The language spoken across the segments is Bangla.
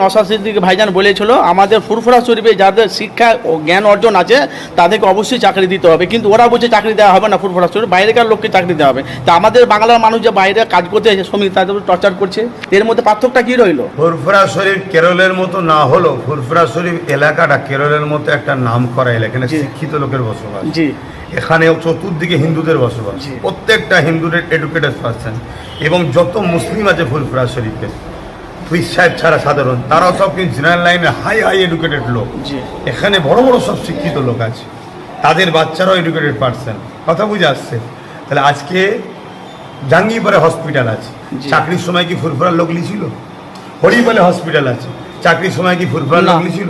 নসাদ সিদ্দিক ভাইজান বলেছিল আমাদের ফুরফুরা শরীফে যাদের শিক্ষা ও জ্ঞান অর্জন আছে তাদেরকে অবশ্যই চাকরি দিতে হবে। কিন্তু ওরা বলছে চাকরি দেওয়া হবে না ফুরফুরা শরীফ বাইরেকার লোককে চাকরি দেওয়া হবে। তা আমাদের বাংলার মানুষ যে বাইরে কাজ করতে এসে শ্রমিক তাদের টর্চার করছে। এর মধ্যে পার্থক্যটা কী রইল? ফুরফুরা শরীফ কেরলের মতো না হলো ফুরফুরা শরীফ এলাকাটা কেরলের মতো একটা নাম করা এলাকা। শিক্ষিত লোকের বসবাস। জি। এখানে চতুর্দিকে হিন্দুদের বসবাস। প্রত্যেকটা হিন্দুদের এডুকেটেড পার্সন এবং যত মুসলিম আছে ফুরফুরা শরীফে পুলিশ সাহেব ছাড়া সাধারণ তারাও সব কিন্তু জেনারেল লাইনে হাই হাই এডুকেটেড লোক। এখানে বড় বড় সব শিক্ষিত লোক আছে। তাদের বাচ্চারাও এডুকেটেড পার্সন কথা বুঝে আসছে? তাহলে আজকে জাঙ্গিপাড়ে হসপিটাল আছে। চাকরির সময় কি ফুরফুরার লোক লিছিল? হরিপালে হসপিটাল আছে। চাকরির সময় কি ফুরফুরার লোক লিছিল।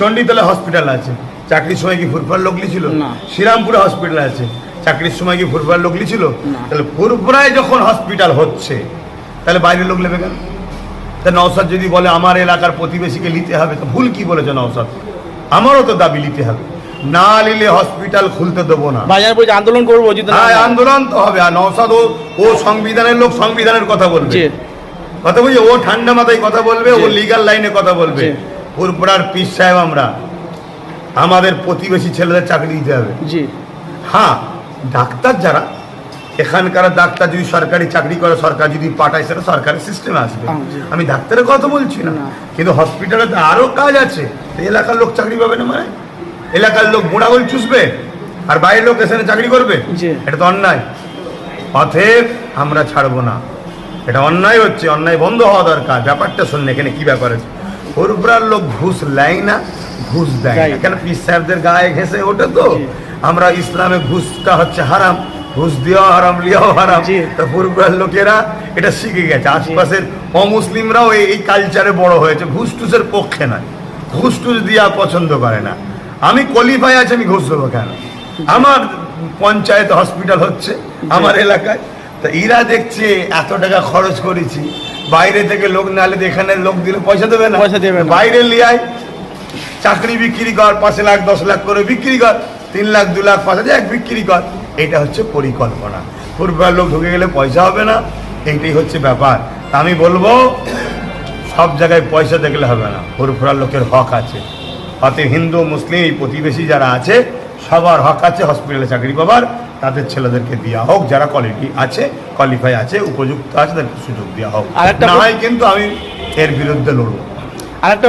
চণ্ডীতলা হসপিটাল আছে। চাকরির সময় কি ফুরফুরার লোক লিছিল। শ্রীরামপুরে হসপিটাল আছে। চাকরির সময় কি ফুরফুরার লোক লিছিল। তাহলে ফুরফুরায় যখন হসপিটাল হচ্ছে তাহলে বাইরের লোক নেবে কেন? তা নওসাদ যদি বলে আমার এলাকার প্রতিবেশীকে নিতে হবে তো ভুল কি বলেছে নওসাদ আমারও তো দাবি নিতে হবে। না নিলে হসপিটাল খুলতে দেবো না। বলছে আন্দোলন করব যদি হ্যাঁ আন্দোলন তো হবে। আর নওসাদ ও সংবিধানের লোক সংবিধানের কথা বলবে। কথা বুঝি ও ঠান্ডা মাথায় কথা বলবে ও। লিগাল লাইনে কথা বলবে। পুরপুরার পিস সাহেব আমরা আমাদের প্রতিবেশী ছেলেদের চাকরি দিতে হবে। জি। হ্যাঁ ডাক্তার যারা এখানকার ডাক্তার যদি সরকারি চাকরি করে সরকার যদি পাঠায় সেটা সরকারি সিস্টেমে আসবে। আমি ডাক্তারের কথা বলছি না। কিন্তু হসপিটালে তো আরও কাজ আছে। এলাকার লোক চাকরি পাবে না মানে? এলাকার লোক বুড়াগোল চুষবে আর বাইরের লোক এখানে চাকরি করবে? এটা তো অন্যায়। অতএব আমরা ছাড়বো না। এটা অন্যায় হচ্ছে অন্যায় বন্ধ হওয়া দরকার। ব্যাপারটা শুনলে এখানে কি ব্যাপার আছে ফুরপুরার লোক ঘুষ নেয় না ঘুষ দেয়। কেন পিস সাহেবদের গায়ে ঘেসে ওঠে তো? আমরা ইসলামে ঘুষটা হচ্ছে হারাম। ঘুষ দেওয়া হারাম লিয়াও হারাম। তা পূর্বের লোকেরা এটা শিখে গেছে। আশপাশের অমুসলিমরাও এই কালচারে বড় হয়েছে। ঘুষ টুসের পক্ষে নয়। ঘুষ টুস দিয়া পছন্দ করে না। আমি কোয়ালিফাই আছে আমি ঘুষ দেবো কেন? আমার পঞ্চায়েত হসপিটাল হচ্ছে আমার এলাকায়। তা এরা দেখছে এত টাকা খরচ করেছি। বাইরে থেকে লোক নালে এখানে লোক দিলে পয়সা দেবে না। পয়সা দেবে বাইরে লিয়ায় চাকরি বিক্রি কর পাঁচ লাখ দশ লাখ করে বিক্রি কর। তিন লাখ দু লাখ পাঁচ হাজার এক বিক্রি কর। এটা হচ্ছে পরিকল্পনা। পূর্বের লোক ঢুকে গেলে পয়সা হবে না এইটাই হচ্ছে ব্যাপার। তা আমি বলব সব জায়গায় পয়সা দেখলে হবে না ফুরফুরার লোকের হক আছে। অতএব হিন্দু মুসলিম এই প্রতিবেশী যারা আছে সবার হক আছে হসপিটালে চাকরি পাবার তাদের ছেলেদেরকে দেওয়া হোক যারা কোয়ালিটি আছে কোয়ালিফাই আছে উপযুক্ত আছে তাদেরকে সুযোগ দেওয়া হোক। না হয় কিন্তু আমি এর বিরুদ্ধে লড়বো। আরেকটা